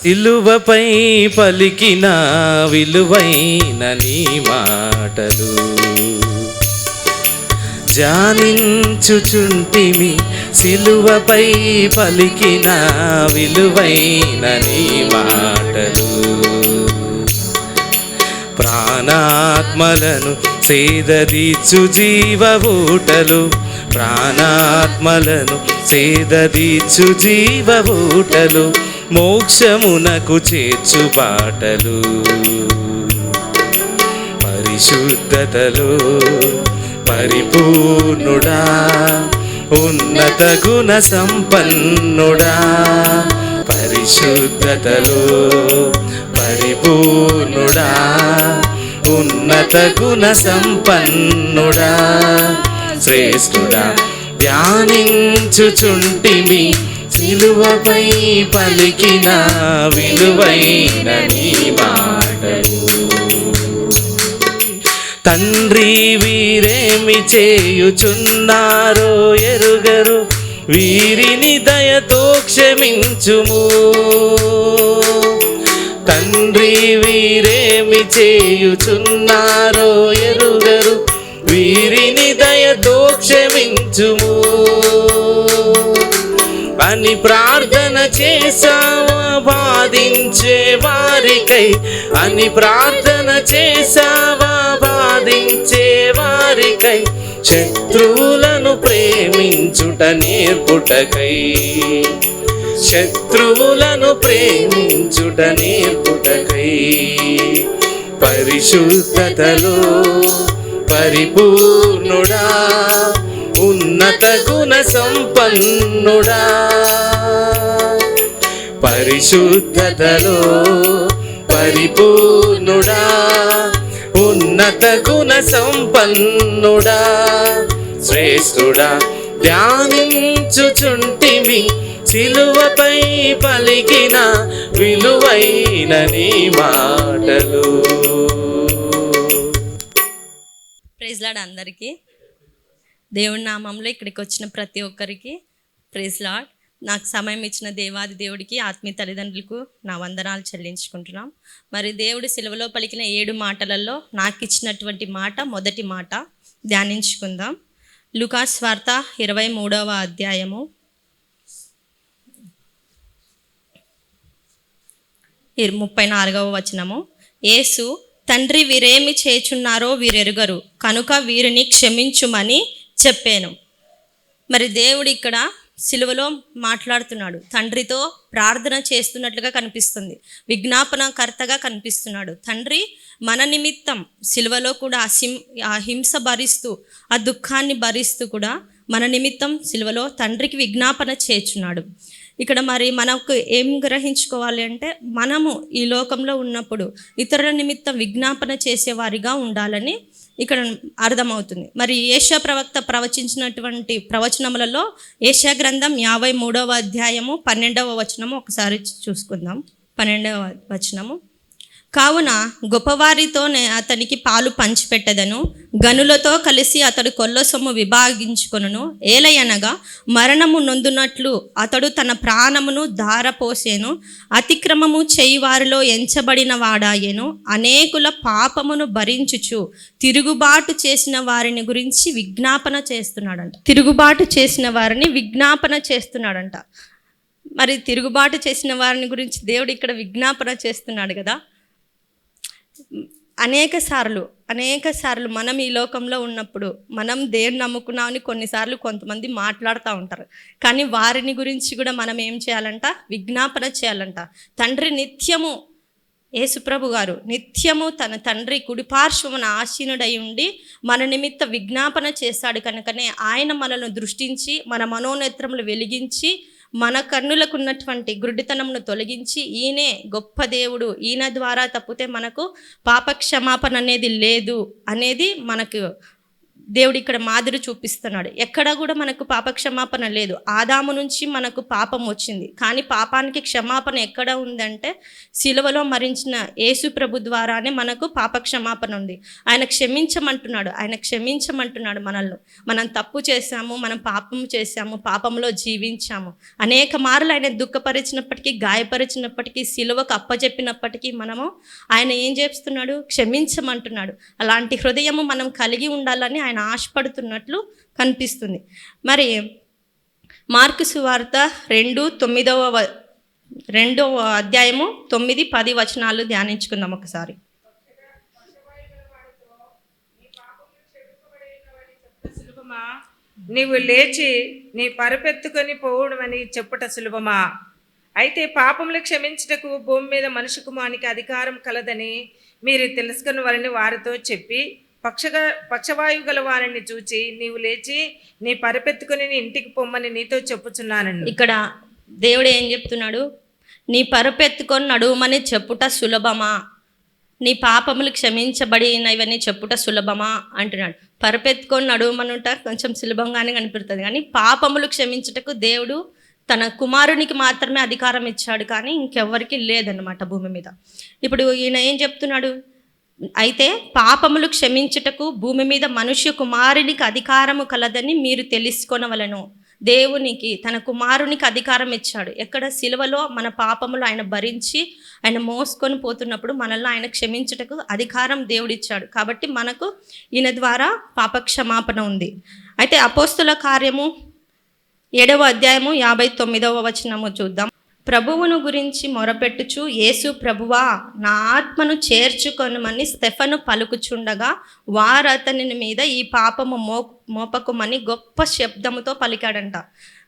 సిలువపై పలికిన విలువైన నీ మాటలు జానించుచుంటిమి సిలువపై పలికిన విలువైన నీ మాటలు ప్రాణాత్మలను సేదదీచు జీవ ఊటలు ప్రాణాత్మలను సేదదీచు జీవ మోక్షమునకు చేర్చు బాటలు. పరిశుద్ధతలు పరిపూర్ణుడా ఉన్నత గుణ సంపన్నుడా. పరిశుద్ధతలు పరిపూర్ణుడా ఉన్నత గుణ సంపన్నుడా. శ్రేష్ఠుడా ధ్యానించుచుంటిమి సిలువపై పలికిన విలువైన నీ మాటలు. తండ్రి వీరేమి చేయుచున్నారో ఎరుగరు వీరిని దయతో క్షమించుము. తండ్రి వీరేమి చేయుచున్నారో ఎరుగరు వీరి క్షమించుము అని ప్రార్థన చేశావా బాధించే వారికై. అని ప్రార్థన చేశావా బాధించే వారికై. శత్రువులను ప్రేమించుట నేర్పుటకై. శత్రువులను ప్రేమించుట నేర్పుటకై. పరిశుద్ధతలో పరిపూర్ణుడా ఉన్నత గుణ సంపన్నుడా. పరిశుద్ధతలో పరిపూర్ణుడా. ఉన్నత గుణ సంపన్నుడా. శ్రేష్ఠుడా ధ్యానించుచుంటిమి సిలువపై పలికిన విలువైన నీ మాటలు. ప్రైజ్లాడ్ అందరికీ. దేవుడి నామంలో ఇక్కడికి వచ్చిన ప్రతి ఒక్కరికి ప్రేజ్ లాడ్ నాకు సమయం ఇచ్చిన దేవాది దేవుడికి ఆత్మీయ తల్లిదండ్రులకు నా వందనాలు చెల్లించుకుంటున్నాం. మరి దేవుడు సెలవులో పలికిన ఏడు మాటలలో నాకు ఇచ్చినటువంటి మాట మొదటి మాట ధ్యానించుకుందాం. లుకాస్ వార్త ఇరవై మూడవ అధ్యాయము. ముప్పై నాలుగవ వచనము. యేసు తండ్రి వీరేమి చేచున్నారో వీరెరుగరు. కనుక వీరిని క్షమించుమని చెప్పాను. మరి దేవుడు ఇక్కడ సిలువలో మాట్లాడుతున్నాడు. తండ్రితో ప్రార్థన చేస్తున్నట్లుగా కనిపిస్తుంది. విజ్ఞాపనకర్తగా కనిపిస్తున్నాడు. తండ్రి మన నిమిత్తం సిలువలో కూడా ఆ సిం ఆ హింస భరిస్తూ ఆ దుఃఖాన్ని భరిస్తూ కూడా మన నిమిత్తం సిలువలో తండ్రికి విజ్ఞాపన చేస్తున్నాడు. ఇక్కడ మరి మనకు ఏం గ్రహించుకోవాలి అంటే మనము ఈ లోకంలో ఉన్నప్పుడు ఇతరుల నిమిత్తం విజ్ఞాపన చేసేవారిగా ఉండాలని ఇక్కడ అర్థమవుతుంది. మరి ఏషా ప్రవక్త ప్రవచించినటువంటి ప్రవచనములలో ఏషా గ్రంథం యాభై మూడవ అధ్యాయము పన్నెండవ వచనము ఒకసారి చూసుకుందాం. పన్నెండవ వచనము. కావున గొప్పవారితోనే అతనికి పాలు పంచిపెట్టదను. గనులతో కలిసి అతడు కొల్ల సొమ్ము విభాగించుకొనును. ఏలయనగా మరణము నొందునట్లు అతడు తన ప్రాణమును ధారపోసేను. అతిక్రమము చేయివారిలో ఎంచబడిన వాడాయెను అనేకుల పాపమును భరించుచు తిరుగుబాటు చేసిన వారిని గురించి విజ్ఞాపన చేస్తున్నాడంట. తిరుగుబాటు చేసిన వారిని విజ్ఞాపన చేస్తున్నాడంట. మరి తిరుగుబాటు చేసిన వారిని గురించి దేవుడు ఇక్కడ విజ్ఞాపన చేస్తున్నాడు కదా. అనేక సార్లు అనేక సార్లు మనం ఈ లోకంలో ఉన్నప్పుడు మనం దేవుని నమ్ముకున్నామని కొన్నిసార్లు కొంతమంది మాట్లాడుతూ ఉంటారు. కానీ వారిని గురించి కూడా మనం ఏం చేయాలంట? విజ్ఞాపన చేయాలంట. తండ్రి నిత్యము యేసుప్రభు గారు నిత్యము తన తండ్రి కుడిపార్శ్వమున ఆశీనుడై ఉండి మన నిమిత్త విజ్ఞాపన చేశాడు కనుకనే ఆయన మనల్ని దృష్టించి మన మనోనేత్రములు వెలిగించి మన కన్నులకు ఉన్నటువంటి గుడ్డితనమును తొలగించి ఈయనే గొప్ప దేవుడు. ఈయన ద్వారా తప్పితే మనకు పాప క్షమాపణ అనేది లేదు అనేది మనకు దేవుడు ఇక్కడ మాదిరి చూపిస్తున్నాడు. ఎక్కడా కూడా మనకు పాప క్షమాపణ లేదు. ఆదాము నుంచి మనకు పాపం వచ్చింది. కానీ పాపానికి క్షమాపణ ఎక్కడ ఉందంటే సిలువలో మరించిన యేసు ప్రభు ద్వారానే మనకు పాప క్షమాపణ ఉంది. ఆయన క్షమించమంటున్నాడు. ఆయన క్షమించమంటున్నాడు మనల్ని. మనం తప్పు చేశాము మనం పాపం చేశాము పాపంలో జీవించాము. అనేక మార్లు ఆయన దుఃఖపరిచినప్పటికీ గాయపరిచినప్పటికీ సిలువకు అప్పచెప్పినప్పటికీ మనము ఆయన ఏం చేస్తున్నాడు? క్షమించమంటున్నాడు. అలాంటి హృదయము మనం కలిగి ఉండాలని ఆయన ఆశపడుతున్నట్లు కనిపిస్తుంది. మరి మార్కు సువార్త రెండు తొమ్మిదవ రెండవ అధ్యాయము తొమ్మిది పది వచనాలు ధ్యానించుకుందాం ఒకసారి. సులభమా? నీవు లేచి నీ పరుపెత్తుకొని పోవడమని చెప్పుట సులభమా? అయితే పాపములు క్షమించుటకు భూమి మీద మనుషు కుమానికి అధికారం కలదని మీరు తెలుసుకుని వారిని వారితో చెప్పి పక్షగా పక్షవాయువు గల వారిని చూచి నీవు లేచి నీ పరుపెత్తుకొని నీ ఇంటికి పొమ్మని నీతో చెప్పుచున్నానండి ఇక్కడ దేవుడు ఏం చెప్తున్నాడు? నీ పరుపెత్తుకొని నడుమని చెప్పుట సులభమా? నీ పాపములు క్షమించబడినవన్నీ చెప్పుట సులభమా? అంటున్నాడు. పరుపెత్తుకొని నడుమనుట కొంచెం సులభంగానే కనిపిస్తుంది. కానీ పాపములు క్షమించుటకు దేవుడు తన కుమారునికి మాత్రమే అధికారం ఇచ్చాడు కానీ ఇంకెవ్వరికి లేదన్నమాట భూమి మీద. ఇప్పుడు ఈయన ఏం చెప్తున్నాడు? అయితే పాపములు క్షమించుటకు భూమి మీద మనుష్య కుమారునికి అధికారము కలదని మీరు తెలుసుకొనవలను. దేవునికి తన కుమారునికి అధికారం ఇచ్చాడు. ఎక్కడ? సిలువలో మన పాపములు ఆయన భరించి ఆయన మోసుకొని పోతున్నప్పుడు మనల్ని ఆయన క్షమించుటకు అధికారం దేవుడిచ్చాడు. కాబట్టి మనకు ఈయన ద్వారా పాప క్షమాపణ ఉంది. అయితే అపోస్తుల కార్యము ఏడవ అధ్యాయము యాభై తొమ్మిదవ వచనము చూద్దాం. ప్రభువును గురించి మొరపెట్టుచు యేసు ప్రభువా నా ఆత్మను చేర్చుకొనమని స్టెఫను పలుకుచుండగా వారు అతని మీద ఈ పాపము మో మోపకుమని గొప్ప శబ్దముతో పలికాడంట.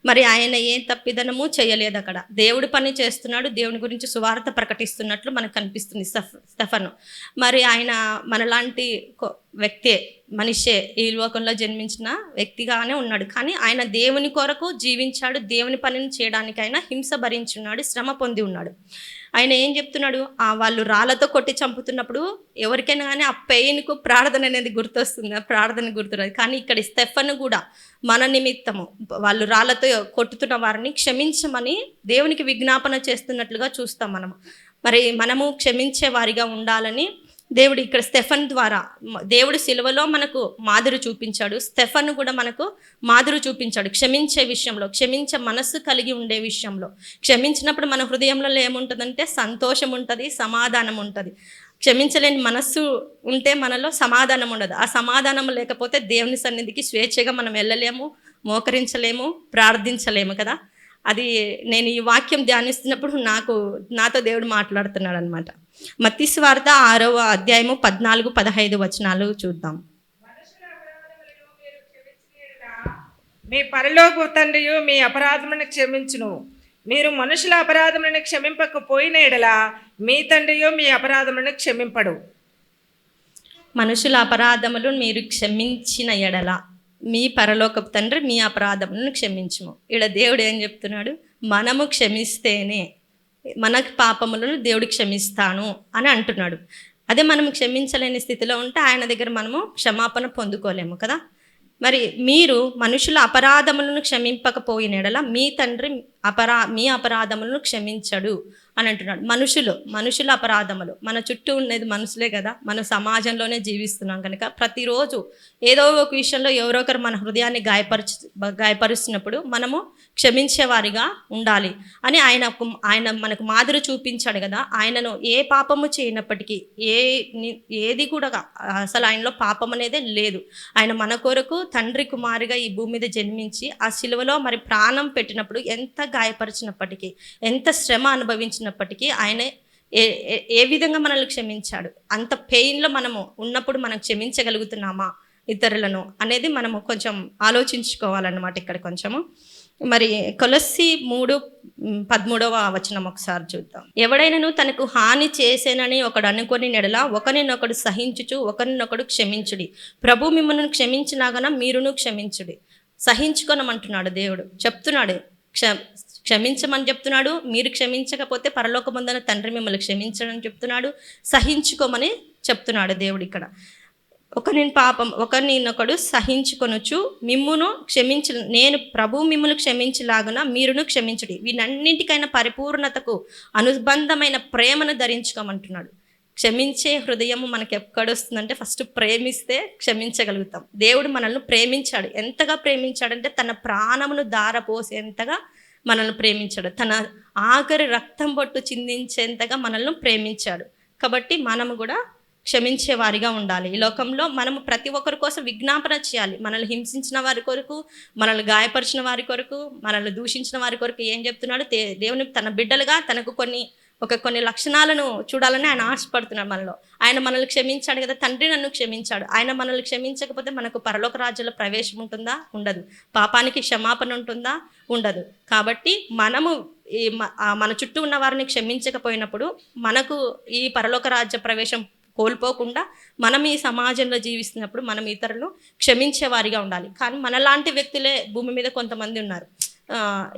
మరి ఆయన ఏ తప్పిదనము చేయలేదు అక్కడ దేవుడు పని చేస్తున్నాడు దేవుని గురించి సువార్త ప్రకటిస్తున్నట్లు మనకు కనిపిస్తుంది స్టెఫ్ స్టెఫను. మరి ఆయన మనలాంటి వ్యక్తే మనిషే ఈ లోకంలో జన్మించిన వ్యక్తిగానే ఉన్నాడు. కానీ ఆయన దేవుని కొరకు జీవించాడు. దేవుని పనిని చేయడానికి ఆయన హింస భరించున్నాడు శ్రమ పొంది ఉన్నాడు. ఆయన ఏం చెప్తున్నాడు? ఆ వాళ్ళు రాళ్ళతో కొట్టి చంపుతున్నప్పుడు ఎవరికైనా కానీ ఆ పెయిన్కు ప్రార్థన అనేది గుర్తొస్తుంది. ప్రార్థన గుర్తురాదు. కానీ ఇక్కడ స్టెఫన్ కూడా మన నిమిత్తము వాళ్ళు రాళ్ళతో కొట్టుతున్న వారిని క్షమించమని దేవునికి విజ్ఞాపన చేస్తున్నట్లుగా చూస్తాం మనము. మరి మనము క్షమించే వారిగా ఉండాలని దేవుడు ఇక్కడ స్టెఫన్ ద్వారా దేవుడు సిలువలో మనకు మాదిరి చూపించాడు. స్టెఫన్ కూడా మనకు మాదిరి చూపించాడు క్షమించే విషయంలో క్షమించే మనస్సు కలిగి ఉండే విషయంలో. క్షమించినప్పుడు మన హృదయంలో ఏముంటుందంటే సంతోషం ఉంటుంది సమాధానం ఉంటుంది. క్షమించలేని మనస్సు ఉంటే మనలో సమాధానం ఉండదు. ఆ సమాధానం లేకపోతే దేవుని సన్నిధికి స్వేచ్ఛగా మనం వెళ్ళలేము మోకరించలేము ప్రార్థించలేము కదా. అది నేను ఈ వాక్యం ధ్యానిస్తున్నప్పుడు నాకు నాతో దేవుడు మాట్లాడుతున్నాడు అనమాట మత్తి స్వార్థ ఆరవ అధ్యాయము పద్నాలుగు పదహైదు వచనాలు చూద్దాం. మీ పరలోక తండ్రియు మీ అపరాధములను క్షమించును. మీరు మనుషుల అపరాధములను క్షమింపకపోయిన ఎడల మీ తండ్రియు మీ అపరాధములను క్షమింపడు. మనుషుల అపరాధములు మీరు క్షమించిన ఎడల. మీ పరలోకపు తండ్రి మీ అపరాధములను క్షమించుము. ఇక్కడ దేవుడు ఏం చెప్తున్నాడు? మనము క్షమిస్తేనే మన పాపములను దేవుడు క్షమిస్తాను అని అంటున్నాడు. అదే మనం క్షమించలేని స్థితిలో ఉంటే ఆయన దగ్గర మనము క్షమాపణ పొందుకోలేము కదా. మరి మీరు మనుషుల అపరాధములను క్షమింపకపోయిన ఎడల మీ తండ్రి అపరా మీ అపరాధములను క్షమించడు అని అంటున్నాడు. మనుషులు మనుషుల అపరాధములు. మన చుట్టూ ఉండేది మనుషులే కదా. మన సమాజంలోనే జీవిస్తున్నాం కనుక ప్రతిరోజు ఏదో ఒక విషయంలో ఎవరో ఒకరు మన హృదయాన్ని గాయపరచు గాయపరుస్తున్నప్పుడు మనము క్షమించేవారిగా ఉండాలి అని ఆయన ఆయన మనకు మాదిరి చూపించాడు కదా. ఆయనను ఏ పాపము చేయనప్పటికీ ఏ ఏది కూడా అసలు ఆయనలో పాపం అనేదే లేదు. ఆయన మన కొరకు తండ్రి కుమారుగా ఈ భూమి మీద జన్మించి ఆ శిలువలో మరి ప్రాణం పెట్టినప్పుడు ఎంత గాయపరిచినప్పటికీ ఎంత శ్రమ అనుభవించినప్పటికీ ఆయన ఏ ఏ- విధంగా మనల్ని క్షమించాడు? అంత పెయిన్లో మనము ఉన్నప్పుడు మనం క్షమించగలుగుతున్నామా ఇతరులను అనేది మనము కొంచెం ఆలోచించుకోవాలన్నమాట ఇక్కడ కొంచెము. మరి కొలస్సి మూడు పదమూడవ వచనం ఒకసారి చూద్దాం. ఎవడైనను తనకు హాని చేసేనని ఒకడు అనుకొని నెడల ఒకరినొకడు సహించుచు ఒకరినొకడు క్షమించుడి. ప్రభు మిమ్మల్ని క్షమించినాగన మీరును క్షమించుడి. సహించుకోనమంటున్నాడు దేవుడు. చెప్తున్నాడు క్ష క్షమించమని చెప్తున్నాడు. మీరు క్షమించకపోతే పరలోకమందన తండ్రి మిమ్మల్ని క్షమించడని చెప్తున్నాడు. సహించుకోమని చెప్తున్నాడు దేవుడు ఇక్కడ. ఒకరిని పాపం ఒకరినొకడు సహించుకొనుచు మిమ్మును క్షమించ నేను ప్రభు మిమ్మల్ని క్షమించలాగున మీరును క్షమించుడి. వీనన్నింటికైనా పరిపూర్ణతకు అనుబంధమైన ప్రేమను ధరించుకోమంటున్నాడు. క్షమించే హృదయం మనకి ఎక్కడొస్తుందంటే ఫస్ట్ ప్రేమిస్తే క్షమించగలుగుతాం. దేవుడు మనల్ని ప్రేమించాడు. ఎంతగా ప్రేమించాడంటే తన ప్రాణమును దారపోసేంతగా మనల్ని ప్రేమించాడు. తన ఆఖరి రక్తం పట్టు చిందించేంతగా మనల్ని ప్రేమించాడు. కాబట్టి మనము కూడా క్షమించే వారిగా ఉండాలి. ఈ లోకంలో మనము ప్రతి ఒక్కరి కోసం విజ్ఞాపన చేయాలి. మనల్ని హింసించిన వారి కొరకు మనల్ని గాయపరిచిన వారి కొరకు మనల్ని దూషించిన వారి కొరకు ఏం చెప్తున్నాడు? దేవుని తన బిడ్డలుగా తనకు కొన్ని ఒక కొన్ని లక్షణాలను చూడాలని ఆయన ఆశపడుతున్నాడు మనలో. ఆయన మనల్ని క్షమించాడు కదా తండ్రి నన్ను క్షమించాడు. ఆయన మనల్ని క్షమించకపోతే మనకు పరలోక రాజ్యంలో ప్రవేశం ఉంటుందా? ఉండదు. పాపానికి క్షమాపణ ఉంటుందా? ఉండదు. కాబట్టి మనము ఈ మ- మన చుట్టూ ఉన్న వారిని క్షమించకపోయినప్పుడు మనకు ఈ పరలోక రాజ్య ప్రవేశం కోల్పోకుండా మనం ఈ సమాజంలో జీవిస్తున్నప్పుడు మనం ఇతరులను క్షమించే వారిగా ఉండాలి. కానీ మనలాంటి వ్యక్తులే భూమి మీద కొంతమంది ఉన్నారు.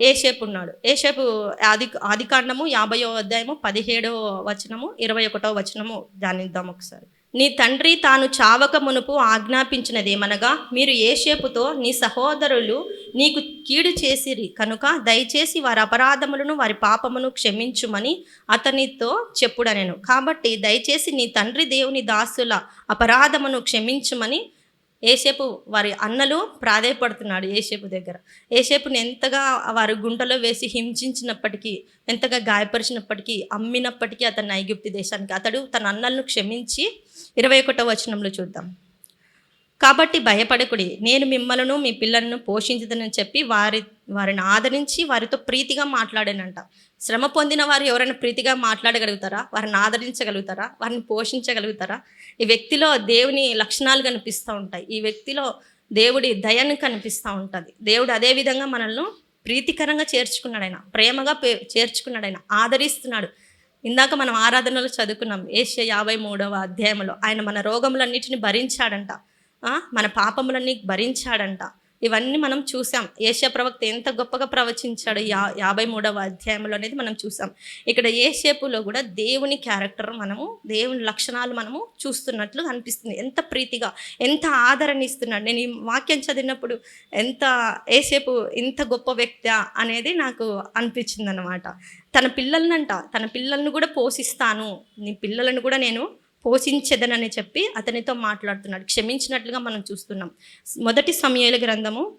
ఏ షేప్ ఉన్నాడు? ఏ షేప్ ఆది ఆదికాండము యాభయో అధ్యాయము పదిహేడో వచనము ఇరవై ఒకటో వచనము ధ్యానిద్దాం ఒకసారి. నీ తండ్రి తాను చావక మునుపు ఆజ్ఞాపించినదేమనగా మీరు ఏ షేపుతో నీ సహోదరులు నీకు కీడు చేసిరి కనుక దయచేసి వారి అపరాధములను వారి పాపమును క్షమించుమని అతనితో చెప్పుడనెను. కాబట్టి దయచేసి నీ తండ్రి దేవుని దాసుల అపరాధమును క్షమించుమని ఏసేపు వారి అన్నలు ప్రాధేయపడుతున్నాడు ఏసేపు దగ్గర. ఏసేపుని ఎంతగా వారి గుంటలో వేసి హింసించినప్పటికీ ఎంతగా గాయపరిచినప్పటికీ అమ్మినప్పటికీ అతన్ని ఐగుప్తి దేశానికి అతడు తన అన్నలను క్షమించి ఇరవై ఒకటో వచనంలో చూద్దాం. కాబట్టి భయపడకుడి. నేను మిమ్మలను మీ పిల్లలను పోషించదనని చెప్పి వారి వారిని ఆదరించి వారితో ప్రీతిగా మాట్లాడానంట. శ్రమ పొందిన వారు ఎవరైనా ప్రీతిగా మాట్లాడగలుగుతారా? వారిని ఆదరించగలుగుతారా? వారిని పోషించగలుగుతారా? ఈ వ్యక్తిలో దేవుని లక్షణాలు కనిపిస్తూ ఉంటాయి. ఈ వ్యక్తిలో దేవుడి దయను కనిపిస్తూ ఉంటుంది. దేవుడు అదే విధంగా మనల్ని ప్రీతికరంగా చేర్చుకున్నాడు ఆయన ప్రేమగా పే చేర్చుకున్నాడు ఆయన ఆదరిస్తున్నాడు. ఇందాక మనం ఆరాధనలు చదువుకున్నాం. ఏషియా యాభై మూడవ అధ్యాయంలో ఆయన మన రోగములన్నిటిని భరించాడంట. మన పాపములన్నీ భరించాడంట. ఇవన్నీ మనం చూసాం. ఏషియా ప్రవక్త ఎంత గొప్పగా ప్రవచించాడు యా యాభై మూడవ అధ్యాయంలో అనేది మనం చూసాం. ఇక్కడ ఏషేపులో కూడా దేవుని క్యారెక్టర్ మనము దేవుని లక్షణాలు మనము చూస్తున్నట్లు అనిపిస్తుంది. ఎంత ప్రీతిగా ఎంత ఆదరణ ఇస్తున్నాడు. నేను ఈ వాక్యం చదివినప్పుడు ఎంత ఏసేపు ఇంత గొప్ప వ్యక్తి అనేది నాకు అనిపించింది అనమాట తన పిల్లలనంట తన పిల్లల్ని కూడా పోషిస్తాను. నీ పిల్లలను కూడా నేను పోషించదనని చెప్పి అతనితో మాట్లాడుతున్నాడు. క్షమించినట్లుగా మనం చూస్తున్నాం. మొదటి సమయాల గ్రంథము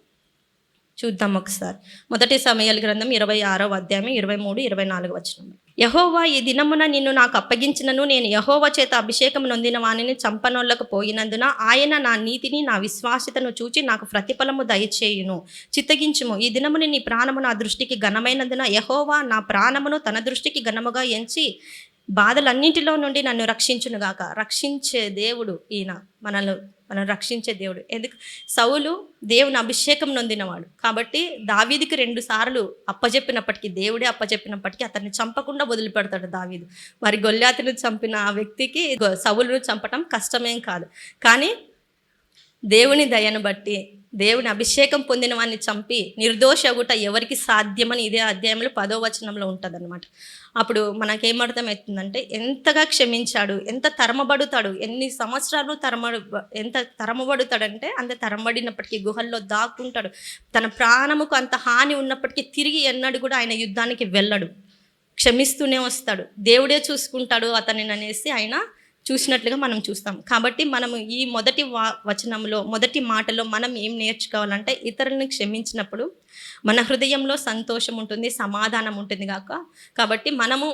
చూద్దాం ఒకసారి. మొదటి సమయాల గ్రంథం ఇరవై ఆరో అధ్యాయం ఇరవై మూడు ఇరవై నాలుగు వచ్చిన యహోవా ఈ దినమున నిన్ను నాకు అప్పగించినను నేను యహోవా చేత అభిషేకం నొందిన వాణిని చంపనోళ్ళకు పోయినందున ఆయన నా నీతిని నా విశ్వాసతను చూచి నాకు ప్రతిఫలము దయచేయును. చిత్తగించుము. ఈ దినముని నీ ప్రాణము నా దృష్టికి ఘనమైనందున యహోవా నా ప్రాణమును తన దృష్టికి ఘనముగా ఎంచి బాధలన్నింటిలో నుండి నన్ను రక్షించునుగాక రక్షించే దేవుడు ఈయన. మనల్ని మనం రక్షించే దేవుడు. ఎందుకు? సౌలు దేవుని అభిషేకం నొందినవాడు. కాబట్టి దావీదికి రెండు సార్లు అప్పచెప్పినప్పటికీ దేవుడే అప్పచెప్పినప్పటికీ అతన్ని చంపకుండా వదిలిపెడతాడు దావీదు. మరి గొల్లాతిని చంపిన ఆ వ్యక్తికి సౌలును చంపటం కష్టమేం కాదు. కానీ దేవుని దయను బట్టి దేవుని అభిషేకం పొందిన వాడిని చంపి నిర్దోషగుట ఎవరికి సాధ్యమని ఇదే అధ్యాయంలో పదో వచనంలో ఉంటుంది అప్పుడు మనకేమర్థమవుతుందంటే ఎంతగా క్షమించాడు ఎంత తరమబడుతాడు ఎన్ని సంవత్సరాలు తరమ ఎంత తరమబడుతాడంటే అంత తరమబడినప్పటికీ గుహల్లో దాక్కుంటాడు. తన ప్రాణముకు అంత హాని ఉన్నప్పటికీ తిరిగి ఎన్నడు కూడా ఆయన యుద్ధానికి వెళ్ళడు. క్షమిస్తూనే వస్తాడు. దేవుడే చూసుకుంటాడు అతనిని అనేసి ఆయన చూసినట్లుగా మనం చూస్తాం. కాబట్టి మనము ఈ మొదటి వా వచనంలో మొదటి మాటలో మనం ఏం నేర్చుకోవాలంటే ఇతరులను క్షమించినప్పుడు మన హృదయంలో సంతోషం ఉంటుంది సమాధానం ఉంటుంది కాక కాబట్టి మనము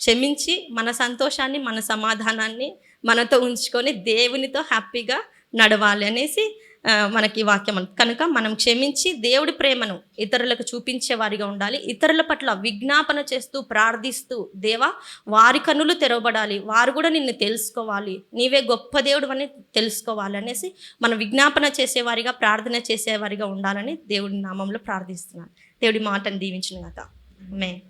క్షమించి మన సంతోషాన్ని మన సమాధానాన్ని మనతో ఉంచుకొని దేవునితో హ్యాపీగా నడవాలి అనేసి మనకి వాక్యం కనుక మనం క్షమించి దేవుడి ప్రేమను ఇతరులకు చూపించే వారిగా ఉండాలి. ఇతరుల పట్ల విజ్ఞాపన చేస్తూ ప్రార్థిస్తూ దేవా వారి కనులు తెరవబడాలి. వారు కూడా నిన్ను తెలుసుకోవాలి. నీవే గొప్ప దేవుడు అని తెలుసుకోవాలి అనేసి మనం విజ్ఞాపన చేసేవారిగా ప్రార్థన చేసేవారిగా ఉండాలని దేవుడి నామంలో ప్రార్థిస్తున్నాను. దేవుడి మాటను దీవించిన కదా మే